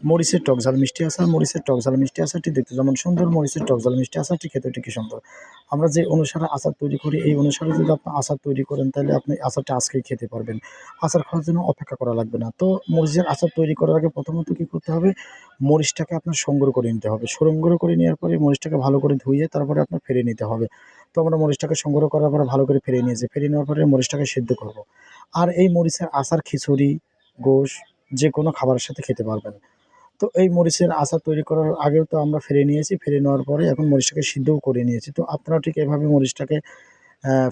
মরিচের টক ঝাল মিষ্টি আচার মরিচের টক ঝাল মিষ্টি আচারটি দেখতে যেমন সুন্দর, মরিচের টক ঝাল মিষ্টি আচারটি খেতে ঠিক সুন্দর। আমরা যে অনুসারে আচার তৈরি করি, এই অনুসারে যদি আপনি আচার তৈরি করেন, তাহলে আপনি আচারটা আজকেই খেতে পারবেন। আচার খাওয়ার জন্য অপেক্ষা করা লাগবে না। তো মরিচের আচার তৈরি করার আগে প্রথমত কী করতে হবে? মরিচটাকে আপনার সংগ্রহ করে নিতে হবে। সংগ্রহ করে নেওয়ার পরে মরিচটাকে ভালো করে ধুয়ে তারপরে আপনার ফেলে নিতে হবে। তো আমরা মরিচটাকে সংগ্রহ করার পরে ভালো করে ফেলে নিয়েছি। ফেলে নেওয়ার পরে মরিচটাকে সিদ্ধ করব। আর এই মরিচের আচার, খিচুড়ি, গোশ যে কোনো খাবারের সাথে খেতে পারবেন। তো এই মরিচের আচার তৈরি করার আগেও তো আমরা ফেলে নিয়েছি, ফেলে নেওয়ার পরে এখন মরিচটাকে সিদ্ধও করে নিয়েছি। তো আপনারা ঠিক এভাবে মরিচটাকে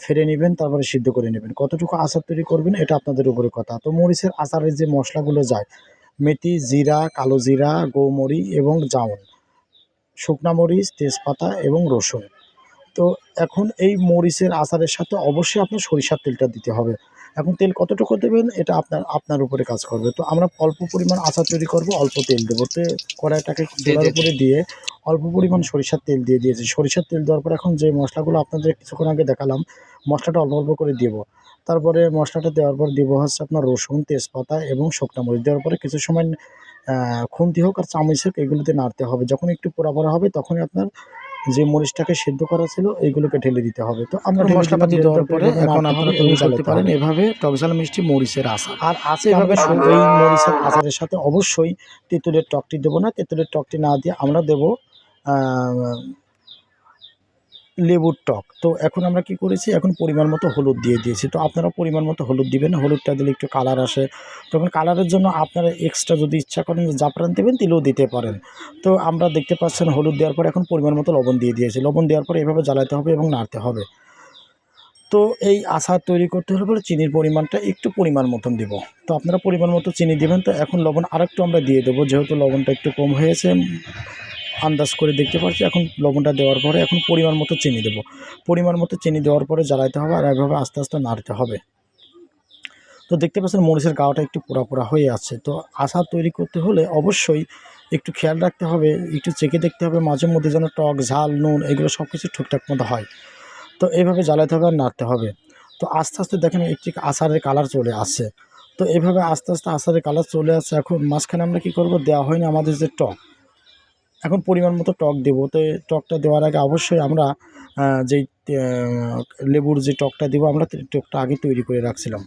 ফেলে নেবেন, তারপরে সিদ্ধ করে নেবেন। কতটুকু আচার তৈরি করবেন এটা আপনাদের উপরে কথা। তো মরিচের আচারের যে মশলাগুলো যায়, মেথি, জিরা, কালো জিরা, গৌমরি এবং জাউন শুকনা মরিচ, তেজপাতা এবং রসুন। তো এখন এই মরিচের আচারের সাথে অবশ্যই আপনার সরিষার তেলটা দিতে হবে। এখন তেল কতটুকু দেবেন এটা আপনার আপনার উপরে কাজ করবে। তো আমরা অল্প পরিমাণ আচার তৈরি করব অল্প তেল দেবো। তো কড়াইটাকে চুলার উপরে দিয়ে অল্প পরিমাণ সরিষার তেল দিয়ে দিয়েছি। সরিষার তেল দেওয়ার পর এখন যে মশলাগুলো আপনাদের কিছুক্ষণ আগে দেখালাম মশলাটা অল্প অল্প করে দেবো। তারপরে মশলাটা দেওয়ার পর দেবো হচ্ছে আপনার রসুন তেজপাতা এবং শুকনা মরিচ। দেওয়ার পরে কিছু সময় খুন্তি হোক আর চামচ হোক এগুলোতে নাড়তে হবে। যখন একটু পোড়া পোড়া হবে তখনই আপনার যে মরিচটাকে সেদ্ধ করা ছিল এইগুলোকে ঢেলে দিতে হবে। তো আমরা মশলাপাতি দেওয়ার পরে এখন আপনারা তৈরি করতে পারেন এভাবে টকঝাল মিষ্টি মরিচের আচার। আর আছে এভাবে এই মরিচের আচারের সাথে অবশ্যই তেঁতুলের টকটি দেবো না তেঁতুলের টকটি না দিয়ে আমরা দেবো লেবুর টক। তো এখন আমরা কি করেছি? এখন পরিমাণ মতো হলুদ দিয়ে দিয়েছি। তো আপনারা পরিমাণ মতো হলুদ দিবেন। হলুদটা দিলে একটু কালার আসে। তখন কালারের জন্য আপনারা এক্সট্রা যদি ইচ্ছা করেন জাফরান দেবেন দিলেও দিতে পারেন। তো আমরা দেখতে পাচ্ছেন হলুদ দেওয়ার পর এখন পরিমাণ মতো লবণ দিয়ে দিয়েছি। লবণ দেওয়ার পরে এভাবে জ্বালাতে হবে এবং নাড়তে হবে। তো এই আচার তৈরি করতে হলে পরে চিনির পরিমাণটা একটু পরিমাণ মতন দিব। তো আপনারা পরিমাণ মতো চিনি দেবেন। তো এখন লবণ আরেকটু আমরা দিয়ে দেবো, যেহেতু লবণটা একটু কম হয়েছে। আন্দাজ করে দেখতে পাচ্ছি এখন লবণটা দেওয়ার পরে এখন পরিমাণ মতো চিনি দেবো। পরিমাণ মতো চিনি দেওয়ার পরে জ্বালাইতে হবে আর এভাবে আস্তে আস্তে নাড়তে হবে। তো দেখতে পাচ্ছেন মরিচের গাওয়াটা একটু পোড়া পোড়া হয়ে আছে। তো আচার তৈরি করতে হলে অবশ্যই একটু খেয়াল রাখতে হবে, একটু চেকে দেখতে হবে, মাঝে মধ্যে যেন টক, ঝাল, নুন এগুলো সব কিছু ঠিকঠাক মতো হয়। তো এইভাবে জ্বালাতে হবে আর নাড়তে হবে। তো আস্তে আস্তে দেখেন একটি আচারের কালার চলে আসছে। তো এইভাবে আস্তে আস্তে আচারের কালার চলে আসছে। এখন মাঝখানে আমরা কী করব, দেওয়া হয়নি আমাদের যে টক। এখন পরিমাণ মতো টক দেবো। তো টকটা দেওয়ার আগে অবশ্যই আমরা যেই লেবুর যে টকটা দেবো, আমরা টকটা আগে তৈরি করে রাখছিলাম।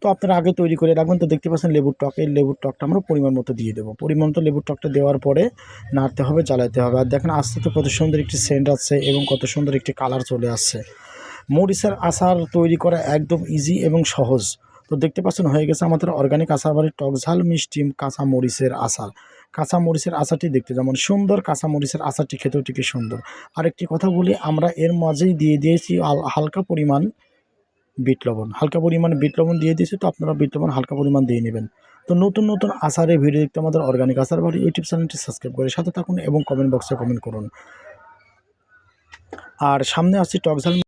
তো আপনারা আগে তৈরি করে রাখবেন, তো দেখতে পাচ্ছেন লেবুর টক। এই লেবুর টকটা আমরা পরিমাণ মতো দিয়ে দেবো। পরিমাণ মতো লেবুর টকটা দেওয়ার পরে নাড়তে হবে, জ্বালাতে হবে। আর দেখেন আস্তে তো কত সুন্দর একটি সেন্ট আসছে এবং কত সুন্দর একটি কালার চলে আসছে। মরিচের আচার তৈরি করা একদম ইজি এবং সহজ। তো দেখতে পাচ্ছেন হয়ে গেছে আমাদের অর্গানিক আচার বাড়ির টক ঝাল মিষ্টি কাঁচা মরিচের আচার। কাঁচা মরিচের আচারটি দেখতে। যেমন সুন্দর কাঁচা মরিচের আচারটি খেতেও ঠিকই সুন্দর। আরেকটি কথা বলি, আমরা এর মাঝেই দিয়ে দিয়েছি হালকা পরিমাণ বিট লবণ। হালকা পরিমাণ বিট লবণ দিয়ে দিয়েছি তো আপনারা বিট লবণ হালকা পরিমাণ দিয়ে নেবেন। তো নতুন নতুন আচারের ভিডিও দেখতে আমাদের অর্গানিক আচার বাড়ি ইউটিউব চ্যানেলটি সাবস্ক্রাইব করে সাথে থাকুন এবং কমেন্ট বক্সে কমেন্ট করুন। আর সামনে আসছি টকঝাল